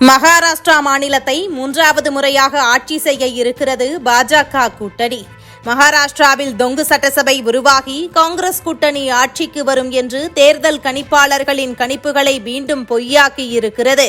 மகாராஷ்டிரா மாநிலத்தை மூன்றாவது முறையாக ஆட்சி செய்ய இருக்கிறது பாஜக கூட்டணி. மகாராஷ்டிராவில் தொங்கு சட்டசபை உருவாகி காங்கிரஸ் கூட்டணி ஆட்சிக்கு வரும் என்று தேர்தல் கணிப்பாளர்களின் கணிப்புகளை மீண்டும் பொய்யாக்கி இருக்கிறது.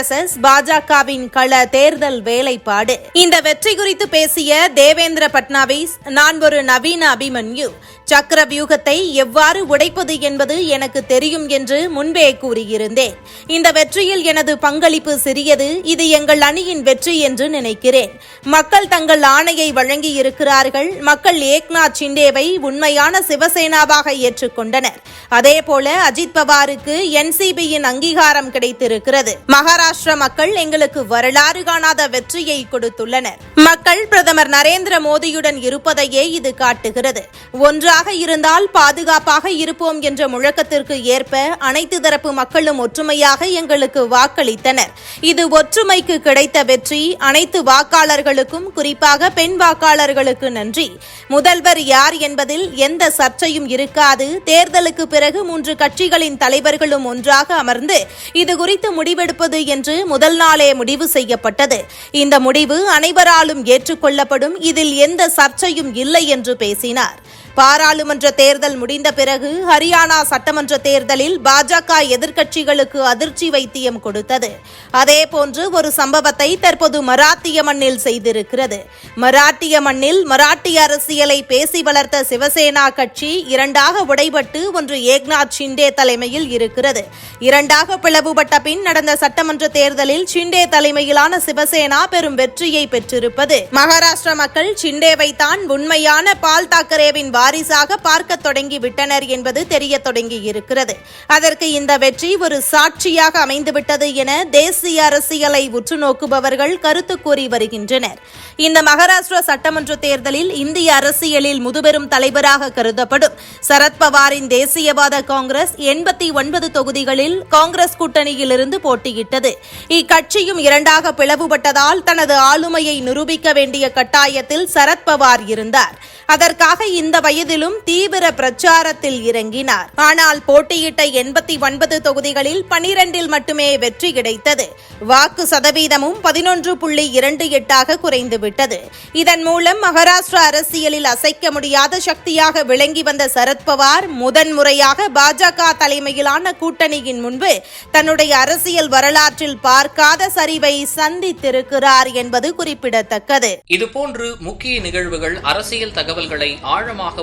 எஸ் பாஜகவின் கள தேர்தல் வேலைப்பாடு. இந்த வெற்றி குறித்து பேசிய தேவேந்திர பட்னாவிஸ் நான் ஒரு நவீன அபிமன்யு. சக்கர வியூகத்தை எவ்வாறு உடைப்பது என்பது எனக்கு தெரியும் என்று முன்பே கூறியிருந்தேன். இந்த வெற்றியில் எனது பங்களிப்பு சிறியது இது எங்கள் அணியின் வெற்றி என்று நினைக்கிறேன். மக்கள் தங்கள் ஆணையை வழங்கியிருக்கிறார் இருக்கிறார்கள் மக்கள் ஏக்நாத் ஷிண்டேவை உண்மையான சிவசேனாவாக ஏற்றுக்கொண்டனர். அதேபோல அஜித் பவாருக்கு என்சிபியின் அங்கீகாரம் கிடைத்திருக்கிறது. மகாராஷ்டிர மக்கள் எங்களுக்கு வரலாறு காணாத வெற்றியை கொடுத்துள்ளனர். மக்கள் பிரதமர் நரேந்திர மோடியுடன் இருப்பதையே இது காட்டுகிறது. ஒன்றாக இருந்தால் பாதுகாப்பாக இருப்போம் என்ற முழக்கத்திற்கு ஏற்ப அனைத்து தரப்பு மக்களும் ஒற்றுமையாக எங்களுக்கு வாக்களித்தனர். இது ஒற்றுமைக்கு கிடைத்த வெற்றி அனைத்து வாக்காளர்களுக்கும் குறிப்பாக பெண் வாக்காளர்களுக்கு நன்றி. முதல்வர் யார் என்பதில் எந்த சர்ச்சையும் இருக்காது. தேர்தலுக்கு பிறகு மூன்று கட்சிகளின் தலைவர்களும் ஒன்றாக அமர்ந்து இது குறித்து முடிவெடுப்பது என்று முதல் நாளே முடிவு செய்யப்பட்டது. இந்த முடிவு அனைவராலும் ஏற்றுக்கொள்ளப்படும். இதில் எந்த சர்ச்சையும் இல்லை என்று பேசினார். பாராளுமன்ற தேர்தல் முடிந்த பிறகு ஹரியானா சட்டமன்ற தேர்தலில் பாஜக எதிர்க்கட்சிகளுக்கு அதிர்ச்சி வைத்தியம் கொடுத்தது. அதேபோன்று ஒரு சம்பவத்தை தற்போது மராத்திய மண்ணில் செய்திருக்கிறது. மராட்டிய மண்ணில் மராட்டிய அரசியலை பேசி வளர்த்த சிவசேனா கட்சி இரண்டாக உடைபட்டு ஒன்று ஏக்நாத் ஷிண்டே தலைமையில் இருக்கிறது. இரண்டாக பிளவுபட்ட பின் நடந்த சட்டமன்ற தேர்தலில் ஷிண்டே தலைமையிலான சிவசேனா பெரும் வெற்றியை பெற்றிருப்பது. மகாராஷ்டிர மக்கள் ஷிண்டேவை தான் உண்மையான பால் தாக்கரேவின் வாரிசாக பார்க்க தொடங்கி விட்டனர் என்பது தெரிய தொடங்கி இருக்கிறது. அதற்கு இந்த வெற்றி ஒரு சாட்சியாக அமைந்துவிட்டது என தேசிய அரசியலை உற்று நோக்குபவர்கள் கருத்து கூறி வருகின்றனர். இந்த மகாராஷ்டிரா சட்டமன்ற தேர்தலில் இந்திய அரசியலில் முதுபெரும் தலைவராக கருதப்படும் சரத்பவாரின் தேசியவாத காங்கிரஸ் எண்பத்தி ஒன்பது தொகுதிகளில் காங்கிரஸ் கூட்டணியிலிருந்து போட்டியிட்டது. இக்கட்சியும் இரண்டாக பிளவுபட்டதால் தனது ஆளுமையை நிரூபிக்க வேண்டிய கட்டாயத்தில் சரத்பவார் இருந்தார். அதற்காக இந்த வயதிலும் தீவிர பிரச்சாரத்தில் இறங்கினார். ஆனால் போட்டியிட்ட எண்பத்தி ஒன்பது தொகுதிகளில் பனிரெண்டில் மட்டுமே வெற்றி கிடைத்தது. வாக்கு சதவீதமும் பதினொன்று புள்ளி இரண்டு எட்டாக குறைந்துவிட்டது. இதன் மூலம் மகாராஷ்டிரா அரசியலில் அசைக்க முடியாத சக்தியாக விளங்கி வந்த சரத்பவார் முதன்முறையாக பாஜக தலைமையிலான கூட்டணியின் முன்பு தன்னுடைய அரசியல் வரலாற்றில் பார்க்காத சரிவை சந்தித்திருக்கிறார் என்பது குறிப்பிடத்தக்கது. இதுபோன்று முக்கிய நிகழ்வுகள் அரசியல் தகவல்களை ஆழமாக